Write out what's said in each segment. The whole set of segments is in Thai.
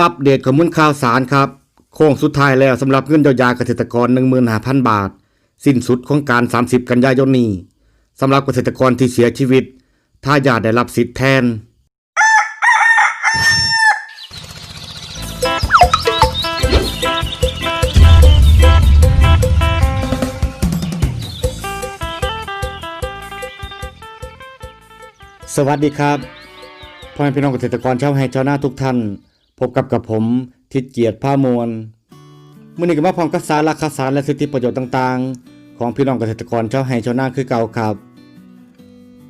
อัปเดตข้อมูลข่าวสารครับ โค้งสุดท้ายแล้วสำหรับเงินเยียวยาเกษตรกร 15,000 บาท สิ้นสุดของการ 30 กันยายนนี้สำหรับเกษตรกรที่เสียชีวิตถ้าญาติได้รับสิทธิ์แทน สวัสดีครับพ่อแม่พี่น้องเกษตรกรชาวไร่ชาวนาทุกท่าน พบกับกับผมทิศเกียรติผ้ามวลมื้อนี้ก็มาพร้อมกับสาระข่าวสารและสิทธิประโยชน์ต่างๆ ของพี่น้องเกษตรกรชาวไร่ชาวนาคือเก่าครับ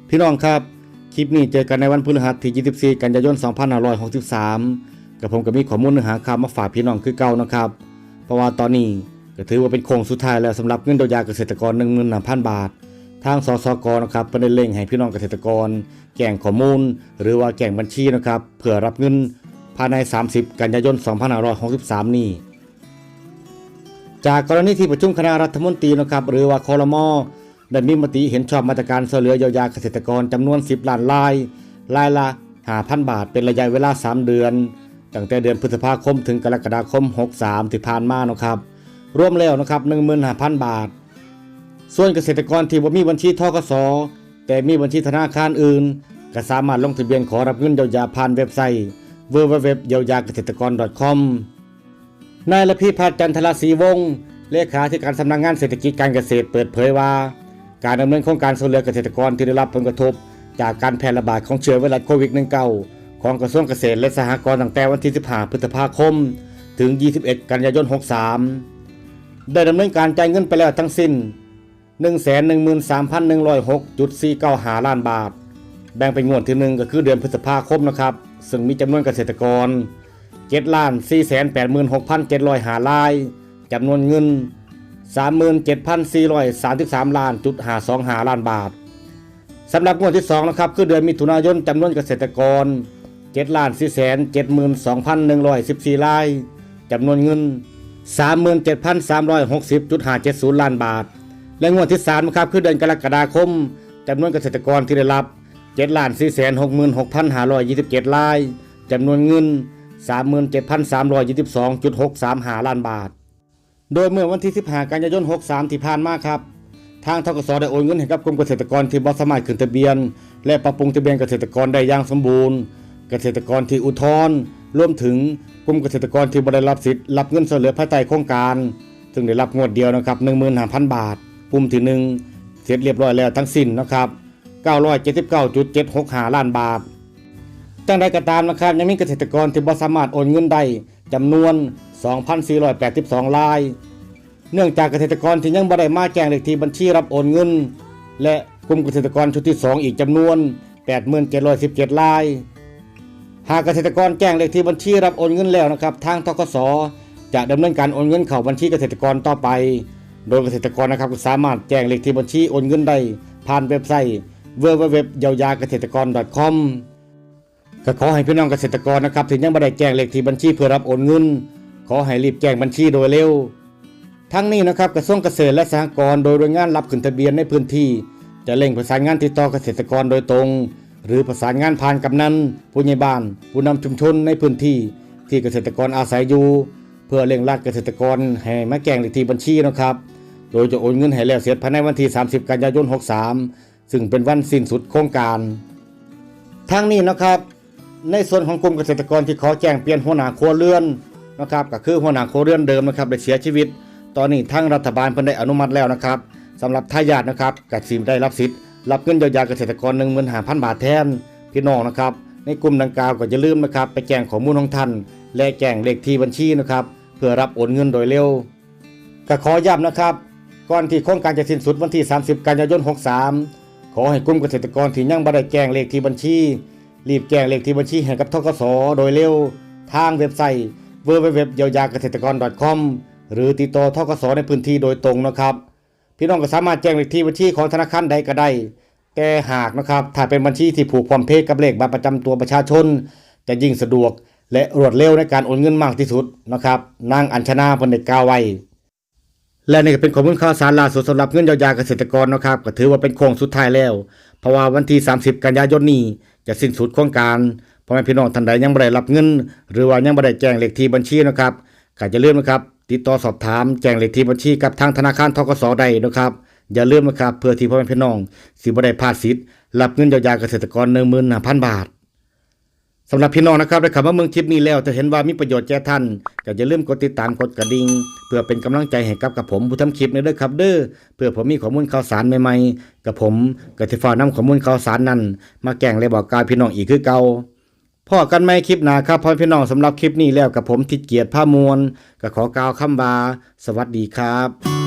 พี่น้องครับ คลิปนี้เจอกันในวันพฤหัสที่24 กันยายน 2563 กับผมก็มีข้อมูลเนื้อหาข่าวมาฝากพี่น้องคือเก่านะครับ เพราะว่าตอนนี้ก็ถือว่าเป็นโค้งสุดท้ายแล้วสำหรับเงินเยียวยาเกษตรกร11,000 บาททางสสกนะครับเป็นเร่งให้พี่น้องเกษตรกรแจ้งข้อมูล หรือว่าแจ้งบัญชีนะครับเพื่อรับเงิน ภายใน 30 กันยายน 2563 นี้ จากกรณีที่ประชุมคณะรัฐมนตรีนะครับหรือว่าคอรมอได้มีมติเห็นชอบมาตรการช่วยเหลือเยียวยาเกษตรกรจำนวน 10 ล้านรายรายละ5,000 บาท เป็นระยะเวลา 3 เดือนตั้งแต่เดือนพฤษภาคมถึงกรกฎาคม 63 ที่ผ่านมานะครับ รวมแล้วนะครับ15,000 บาท ส่วนเกษตรกรที่บ่มีบัญชีทกสแต่มีบัญชีธนาคารอื่น ก็สามารถลงทะเบียนขอรับเงินเยียวยาผ่านเว็บไซต์ www เยียวยาเกษตรกร .com นายละพีพัฒน์จันทรศรีวงศ์เลขาธิการสำนักงานเศรษฐกิจการเกษตรเปิดเผยว่า การดำเนินโครงการช่วยเหลือเกษตรกรที่ได้รับผลกระทบ จากการแพร่ระบาดของเชื้อไวรัสโควิด -19 ของกระทรวงเกษตรและสหกรณ์ตั้งแต่วันที่ 15 พฤษภาคม ถึง 21 กันยายน 63 ได้ดำเนินการจ่ายเงินไปแล้วทั้งสิ้น 113,106.495 ล้านบาท แบ่งเป็นงวดที่หนึ่งก็คือเดือนพฤษภาคมนะครับ ซึ่งมีจำนวนเกษตรกร7ล้าน486,705รายจำนวนเงิน 37,433 ล้านจุด525ล้านบาทสำหรับงวดที่2นะครับคือเดือนมิถุนายนจำนวนเกษตรกร7ล้าน472,114รายจำนวนเงิน 37,360.570 ล้านบาท และงวดที่3นะครับคือเดือนกรกฎาคมจำนวนเกษตรกรที่ได้รับ 7ล้าน466,527รายจำนวนเงิน37,322.635ล้านบาท โดยเมื่อวันที่15กันยายน63ที่ผ่านมาครับ ทางทกสได้โอนเงินให้กับกรมเกษตรกรที่บ่สมารถขึ้นทะเบียน และปรับปรุงทะเบียนเกษตรกรได้อย่างสมบูรณ์ เกษตรกรที่อุทธรณ์รวมถึงกลุ่มเกษตรกรที่บ่ได้รับสิทธิ์รับเงินช่วยเหลือภายใต้โครงการ ซึ่งได้รับงวดเดียวนะครับ15,000บาท ปุ่มที่1เสร็จเรียบร้อยแล้วทั้งสิ้นนะครับ 979.765ล้านบาทจังใดก็ตามนะครับยังมีเกษตรกรที่บ่สามารถโอนเงินได้จำนวน 2,482ราย เนื่องจากเกษตรกรที่ยังบ่ได้มาแจ้งเลขที่บัญชีรับโอนเงิน และกลุ่มเกษตรกรชุดที่ 2 อีกจำนวน 8717ราย หากเกษตรกรแจ้งเลขที่บัญชีรับโอนเงินแล้วนะครับ ทางทกสจะดำเนินการโอนเงินเข้าบัญชีเกษตรกรต่อไป โดยเกษตรกรนะครับสามารถแจ้งเลขที่บัญชีโอนเงินได้ผ่านเว็บไซต์ www เยียวยาเกษตรกร .com ก็ขอให้พี่น้องเกษตรกรนะครับที่ยังไม่ได้แจ้งเลขที่บัญชีเพื่อรับโอนเงิน ขอให้รีบแจ้งบัญชีโดยเร็ว ทั้งนี้นะครับกระทรวงเกษตรและสหกรณ์โดยหน่วยงานรับขึ้นทะเบียนในพื้นที่ จะเร่งประสานงานติดต่อเกษตรกรโดยตรง หรือประสานงานผ่านกำนันผู้ใหญ่บ้าน ผู้นำชุมชนในพื้นที่ ที่เกษตรกรอาศัยอยู่ เพื่อเร่งรัดเกษตรกรให้มาแจ้งเลขที่บัญชีนะครับ โดยจะโอนเงินให้แล้วเสร็จภายในวันที่ 30 กันยายน 63 ซึ่งเป็นวันสิ้นสุดโครงการทั้งนี้นะครับ ในส่วนของกลุ่มเกษตรกรที่ขอแจ้งเปลี่ยนหัวหน้าครัวเรือนนะครับก็คือหัวหน้าครัวเรือนเดิมนะครับได้เสียชีวิต ตอนนี้ทางรัฐบาลเพิ่นได้อนุมัติแล้วนะครับสำหรับทายาทนะครับกสิได้รับสิทธิ์รับเงินเยียวยาเกษตรกร 15,000 บาทแทนพี่น้องนะครับในกลุ่มดังกล่าวก็อย่าลืมนะครับไปแจ้งข้อมูลของท่าน และแจ้งเลขที่บัญชีนะครับเพื่อรับโอนเงินโดยเร็วก็ขอย้ำนะครับ ก่อนที่โครงการจะสิ้นสุดวันที่ 30 กันยายน 63 ขอให้กลุ่มเกษตรกรที่ยังบ่ได้แจ้งเลขที่บัญชี รีบแจ้งเลขที่บัญชีให้กับทกสโดยเร็ว ทางเว็บไซต์ www เยียวยาเกษตรกร .com หรือติดต่อทกสในพื้นที่โดยตรงนะครับ พี่น้องก็สามารถแจ้งเลขที่บัญชีของธนาคารใดก็ได้ แต่หากนะครับถ้าเป็นบัญชีที่ผูกความเพศกับเลขบัตรประจำตัวประชาชน จะยิ่งสะดวกและรวดเร็วในการโอนเงินมากที่สุดนะครับนางอัญชนาพนได้กาวไว้ และนี่ก็เป็นข้อมูลข่าวสารล่าสุดสำหรับเงินเยียวยาเกษตรกรนะครับก็ถือว่าเป็นโค้งสุดท้ายแล้ว เพราะว่าวันที่ 30 กันยายนนี้จะสิ้นสุดโครงการพ่อแม่พี่น้องท่านใดยังบ่ได้รับเงิน หรือว่ายังบ่ได้แจ้งเลขที่บัญชีนะครับก็อย่าลืมนนะครับ ติดต่อสอบถามแจ้งเลขที่บัญชีกับทางธนาคารทกสได้นะครับ อย่าลืมนะครับเพื่อที่พ่อแม่พี่น้องสิบ่ได้พลาดสิทธิ์รับเงินเยียวยาเกษตรกร15,000 บาท สำหรับพี่น้องนะครับได้คำว่าเมืองคลิปนี้แล้วจะเห็นว่ามีประโยชน์แก่ท่านก็อย่าลืมกดติดตามกดกระดิ่งเพื่อเป็นกำลังใจให้กับกับผมผู้ทำคลิปในเด้อครับเด้อเพื่อผมมีข้อมูลข่าวสารใหม่ๆกับผมก็สิฟ้ากนำข้อมูลข่าวสารนั้น มาแก่งและบอกกาวพี่น้องอีกคือเก่าพ่อกันไหมคลิปหนาครับพ่อพี่น้องสำหรับคลิปนี้แล้วกับผมทิดเกียรติผ้ามวลก็ขอกล่าวคำบา สวัสดีครับ